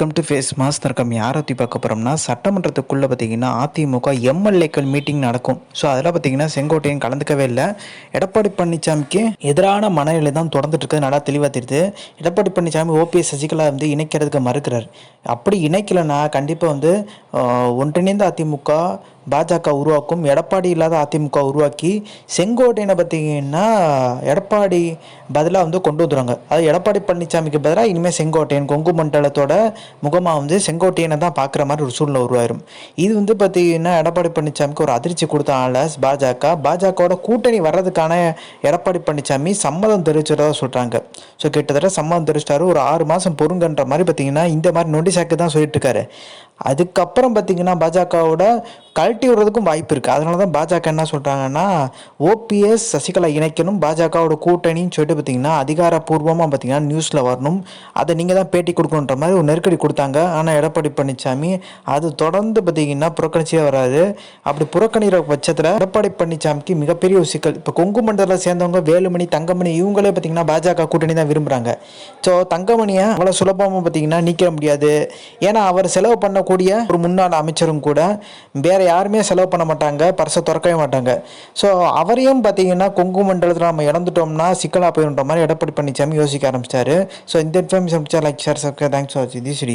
Welcome to face master come யாரை பற்றி பார்க்க போகிறோம்னா சட்டமன்றத்துக்குள்ளே பார்த்தீங்கன்னா அதிமுக எம்எல்ஏக்கள் மீட்டிங் நடக்கும். ஸோ அதில் பார்த்தீங்கன்னா செங்கோட்டையன் கலந்துக்கவே இல்லை. எடப்பாடி பழனிசாமிக்கு எதிரான மனநிலை தான் தொடர்ந்துட்டு இருக்குது. நல்லா தெளிவாக தெரியுது. எடப்பாடி பழனிசாமி ஓபிஎஸ் சசிகலா வந்து இணைக்கிறதுக்கு மறுக்கிறார். அப்படி இணைக்கலைன்னா கண்டிப்பாக வந்து ஒன்றிணைந்த அதிமுக பாஜக உருவாக்கும் எடப்பாடி இல்லாத அதிமுக உருவாக்கி செங்கோட்டையனை பார்த்தீங்கன்னா எடப்பாடி பதிலாக வந்து கொண்டு வந்துடுவாங்க அது எடப்பாடி பழனிசாமிக்கு பதிலாக இனிமேல் செங்கோட்டையன் கொங்கு மண்டலத்தோட முகமாக வந்து செங்கோட்டையனை தான் பார்க்குற மாதிரி ஒரு சூழ்நிலை உருவாயிரும். இது வந்து பார்த்தீங்கன்னா எடப்பாடி பழனிசாமிக்கு ஒரு அதிர்ச்சி கொடுத்த ஆள பாஜக. பாஜகவோட கூட்டணி வர்றதுக்கான எடப்பாடி பழனிசாமி சம்மதம் தெரிவிச்சதா சொல்கிறாங்க ஸோ கிட்டத்தட்ட சம்மதம் தெரிவிச்சிட்டாரு. ஒரு ஆறு மாதம் பொறுங்கன்ற மாதிரி பார்த்தீங்கன்னா இந்த மாதிரி நொண்டி சாக்கு தான் சொல்லிட்டு இருக்காரு. அதுக்கப்புறம் பார்த்தீங்கன்னா பாஜகவோட கழட்டி விடுறதுக்கும் வாய்ப்பு இருக்குது அதனால தான் பாஜக என்ன சொல்கிறாங்கன்னா ஓபிஎஸ் சசிகலா இணைக்கணும் பாஜகவோட கூட்டணின்னு சொல்லிட்டு பார்த்தீங்கன்னா அதிகாரப்பூர்வமாக பார்த்திங்கன்னா நியூஸில் வரணும். அதை நீங்கள் தான் பேட்டி கொடுக்கணுன்ற மாதிரி ஒரு நெருக்கடி கொடுத்தாங்க. ஆனால் எடப்பாடி பழனிசாமி அது தொடர்ந்து பார்த்தீங்கன்னா புறக்கணிச்சே வராது. அப்படி புறக்கணிக்கிற பட்சத்தில் எடப்பாடி பழனிசாமிக்கு மிகப்பெரிய ஒரு சிக்கல். இப்போ கொங்கு மண்டலத்தில் சேர்ந்தவங்க வேலுமணி தங்கமணி இவங்களே பார்த்தீங்கன்னா பாஜக கூட்டணி தான் விரும்புகிறாங்க ஸோ தங்கமணியை அவ்வளோ சுலபமாக பார்த்தீங்கன்னா நீக்க முடியாது. ஏன்னா அவர் செலவு பண்ண இருக்கக்கூடிய ஒரு முன்னாள் அமைச்சரும் கூட வேற யாருமே செலவு பண்ண மாட்டாங்க பர்சை திறக்கவே மாட்டாங்க. ஸோ அவரையும் பார்த்தீங்கன்னா கொங்கு மண்டலத்தில் நம்ம இழந்துட்டோம்னா சிக்கலாக போயிடுன்ற மாதிரி எடப்பாடி பழனிசாமி யோசிக்க ஆரம்பிச்சிட்டாரு ஸோ இந்த information like share subscribe thanks for வாட்சிங் தி